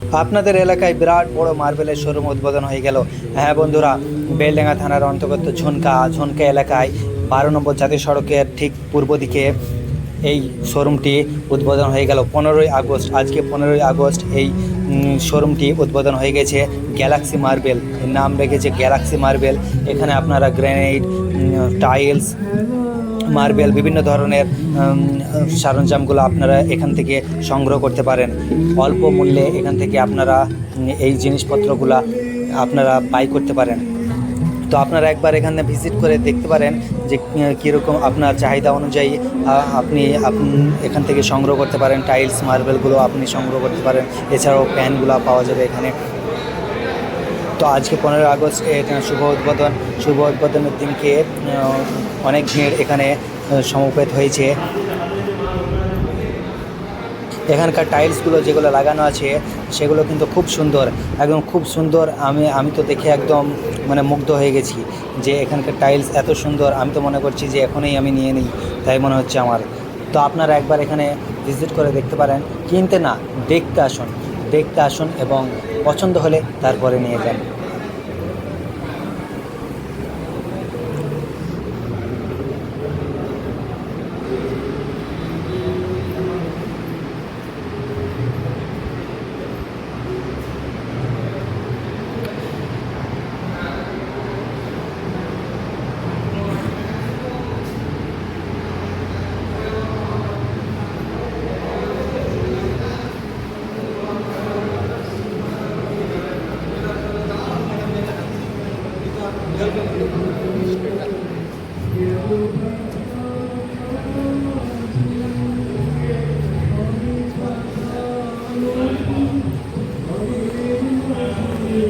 আপনাদের এলাকায় বিরাট বড় মার্বেলের শোরুম উদ্বোধন হয়ে গেল। হ্যাঁ বন্ধুরা, বেলডেঙ্গা থানার অন্তর্গত ঝুনকা ঝুনকা এলাকায় বারো নম্বর জাতীয় সড়কের ঠিক পূর্ব দিকে এই শোরুমটি উদ্বোধন হয়ে গেল। পনেরোই আগস্ট, আজকে পনেরোই আগস্ট এই শোরুমটি উদ্বোধন হয়ে গেছে গ্যালাক্সি মার্বেল নাম রেখেছে গ্যালাক্সি মার্বেল এখানে আপনারা গ্রেনাইট টাইলস মার্বেল বিভিন্ন ধরনের সরঞ্জামগুলো আপনারা এখান থেকে সংগ্রহ করতে পারেন। অল্প মূল্যে এখান থেকে আপনারা এই জিনিসপত্রগুলো আপনারা বাই করতে পারেন। তো আপনারা একবার এখানে ভিজিট করে দেখতে পারেন যে কীরকম আপনার চাহিদা অনুযায়ী আপনি এখান থেকে সংগ্রহ করতে পারেন। টাইলস মার্বেলগুলো আপনি সংগ্রহ করতে পারেন। এছাড়াও প্যানগুলো পাওয়া যাবে এখানে। তো আজকে পনেরো আগস্ট শুভ উদ্বোধন। শুভ উদ্বোধনের দিনকে অনেক ভিড় এখানে সমবেত হয়েছে। এখানকার টাইলসগুলো যেগুলো লাগানো আছে, সেগুলো কিন্তু খুব সুন্দর। একদম খুব সুন্দর। আমি আমি তো দেখে একদম মানে মুগ্ধ হয়ে গেছি যে এখানকার টাইলস এত সুন্দর। আমি তো মনে করছি যে এখনই আমি নিয়ে নিই, তাই মনে হচ্ছে আমার। তো আপনারা একবার এখানে ভিজিট করে দেখতে পারেন। কিনতে না, দেখতে আসুন দেখতে আসুন এবং পছন্দ হলে তারপরে নিয়ে যান।「よかったらわしの木」「よかったらわしの木」「よかったらわしの木」「」